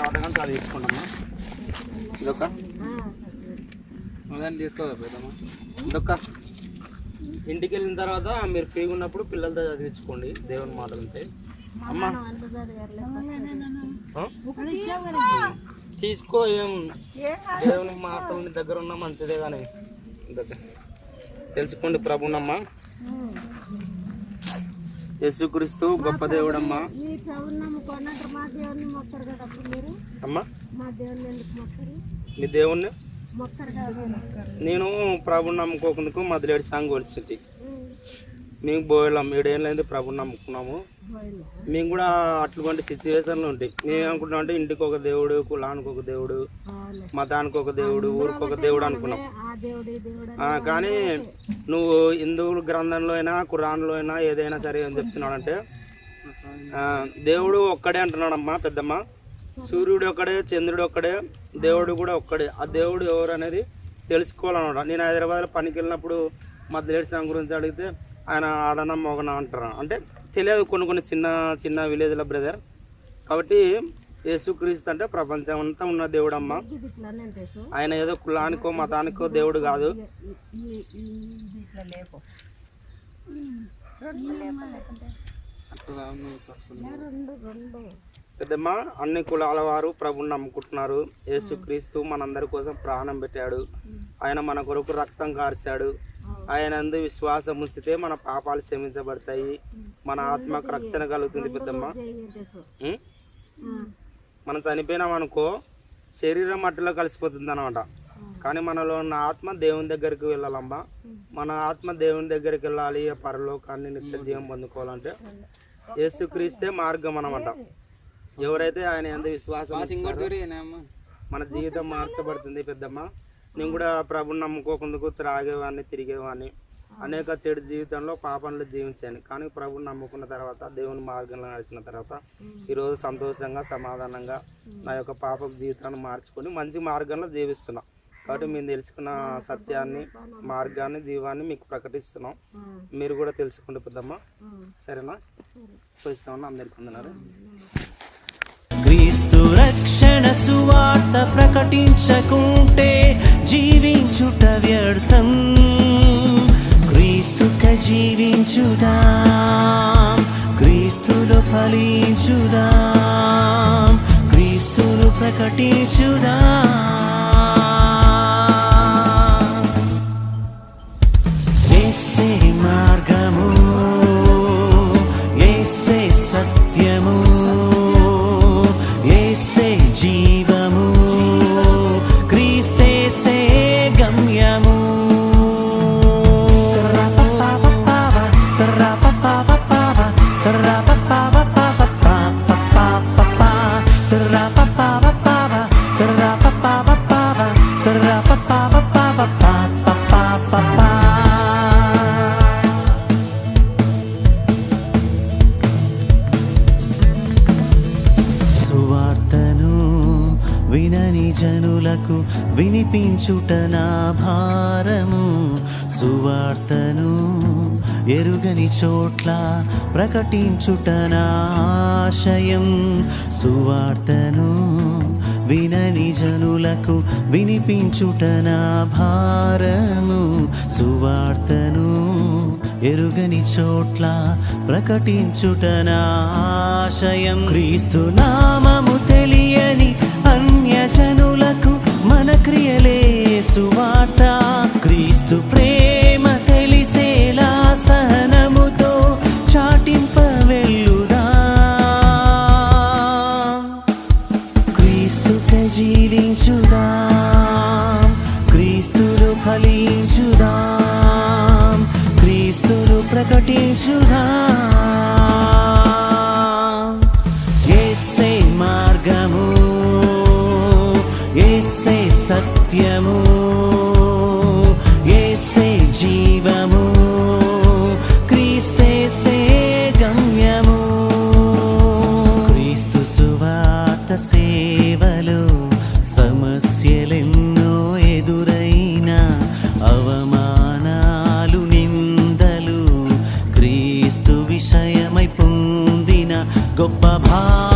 వెళ్ళిన తర్వాత కానీ ఇదొక దాన్ని తీసుకోదా ఇదొక ఇంటికి వెళ్ళిన తర్వాత మీరు ఫ్రీగా ఉన్నప్పుడు పిల్లలతో చదివించుకోండి దేవుని మాటలు ఉంటే అమ్మా. తీసుకో ఏం? దేవుని మాటలు దగ్గర ఉన్న మంచిదే కానీ. దగ్గర తెలుసుకోండి ప్రభునమ్మా. యేసుక్రీస్తు గొప్ప దేవుడమ్మా. అమ్మా. మా దేవుణ్ణి నేను ప్రభుని నమ్ముకోకుందుకు మదిలేడు సాంగ్ వచ్చింది మేము పోయలేం ఏడేళ్ళైంది ప్రభుని నమ్ముకున్నాము. మేము కూడా అటువంటి సిచ్యువేషన్లు ఉంటాయి మేము అనుకుంటాం అంటే ఇంటికి ఒక దేవుడు కులానికి ఒక దేవుడు మతానికి ఒక దేవుడు ఊరికి ఒక దేవుడు అనుకున్నాం. కానీ నువ్వు హిందువుల గ్రంథంలో అయినా ఖురాన్లో అయినా ఏదైనా సరే ఏం చెప్తున్నాడంటే దేవుడు ఒక్కడే అంటున్నాడమ్మా పెద్దమ్మ. సూర్యుడు ఒక్కడే చంద్రుడు ఒక్కడే దేవుడు కూడా ఒక్కడే. ఆ దేవుడు ఎవరు అనేది తెలుసుకోవాలన్నమాట. నేను హైదరాబాద్లో పనికి వెళ్ళినప్పుడు మధ్యలేటి సాంగ్ గురించి అడిగితే ఆయన ఆడన మొగన అంటారు. అంటే తెలియదు కొన్ని కొన్ని చిన్న చిన్న విలేజ్ల బ్రదర్ కాబట్టి యేసుక్రీస్తు అంటే ప్రపంచం అంతా ఉన్న దేవుడు అమ్మ ఆయన ఏదో కులానికో మతానికో దేవుడు కాదు. పెద్దమ్మ అన్ని కులాల వారు ప్రభుని నమ్ముకుంటున్నారు. యేసుక్రీస్తు మనందరి కోసం ప్రాణం పెట్టాడు. ఆయన మన కొరకు రక్తం కార్చాడు. ఆయన అందు విశ్వాసం ఉంచితే మన పాపాలు క్షమించబడతాయి. మన ఆత్మకు రక్షణ కలుగుతుంది పెద్దమ్మ? మనం చనిపోయినాం అనుకో శరీరం మట్టిలో కలిసిపోతుంది అనమాట కానీ మనలో ఉన్న ఆత్మ దేవుని దగ్గరికి వెళ్ళాలమ్మా. మన ఆత్మ దేవుని దగ్గరికి వెళ్ళాలి పరలోకాన్ని నిత్య జీవం పొందుకోవాలంటే యేసుక్రీస్తే మార్గం అనమాట ఎవరైతే ఆయన ఎంత విశ్వాసం మన జీవితం మార్చబడుతుంది పెద్దమ్మ. నేను కూడా ప్రభుని నమ్ముకోకుందుకు త్రాగేవాడిని తిరిగేవాడిని. అనేక చెడు జీవితంలో పాపంలో జీవించాను. కానీ ప్రభుని నమ్ముకున్న తర్వాత దేవుని మార్గంలో నడిచిన తర్వాత ఈరోజు సంతోషంగా సమాధానంగా నా యొక్క పాప జీవితాన్ని మార్చుకొని మంచి మార్గంలో జీవిస్తున్నాం. కాబట్టి మేము. తెలుసుకున్న సత్యాన్ని మార్గాన్ని జీవాన్ని మీకు ప్రకటిస్తున్నాం. మీరు కూడా తెలుసుకుంటే పెద్దమ్మ. సరేనా? పోయిస్తామని అందరికి వందనాలు. క్రీస్తు రక్షణ సువార్త ప్రకటించకుంటే జీవించుట వ్యర్థం. క్రీస్తుక జీవించుదా. క్రీస్తులు ఫలించుదా. క్రీస్తులు ప్రకటించుదా. సువార్తను వినని జనులకు వినిపించుట నా భారము. సువార్తను ఎరుగని చోట్ల ప్రకటించుటన ఆశయం. సువార్తను వినని జనులకు వినిపించుటన భారము. సువార్తను ఎరుగని చోట్ల ప్రకటించుటన ఆశయం. క్రీస్తు నామము తెలియని అన్యజనులకు మన క్రియలే సువార్త. ప్రకటించుదాం యేసే మార్గము యేసే సత్యము యేసే జీవము క్రీస్తేసే గమ్యము. క్రీస్తు సువార్త సేవలు సమస్యలే నిందలు పొందిన గొప్ప భా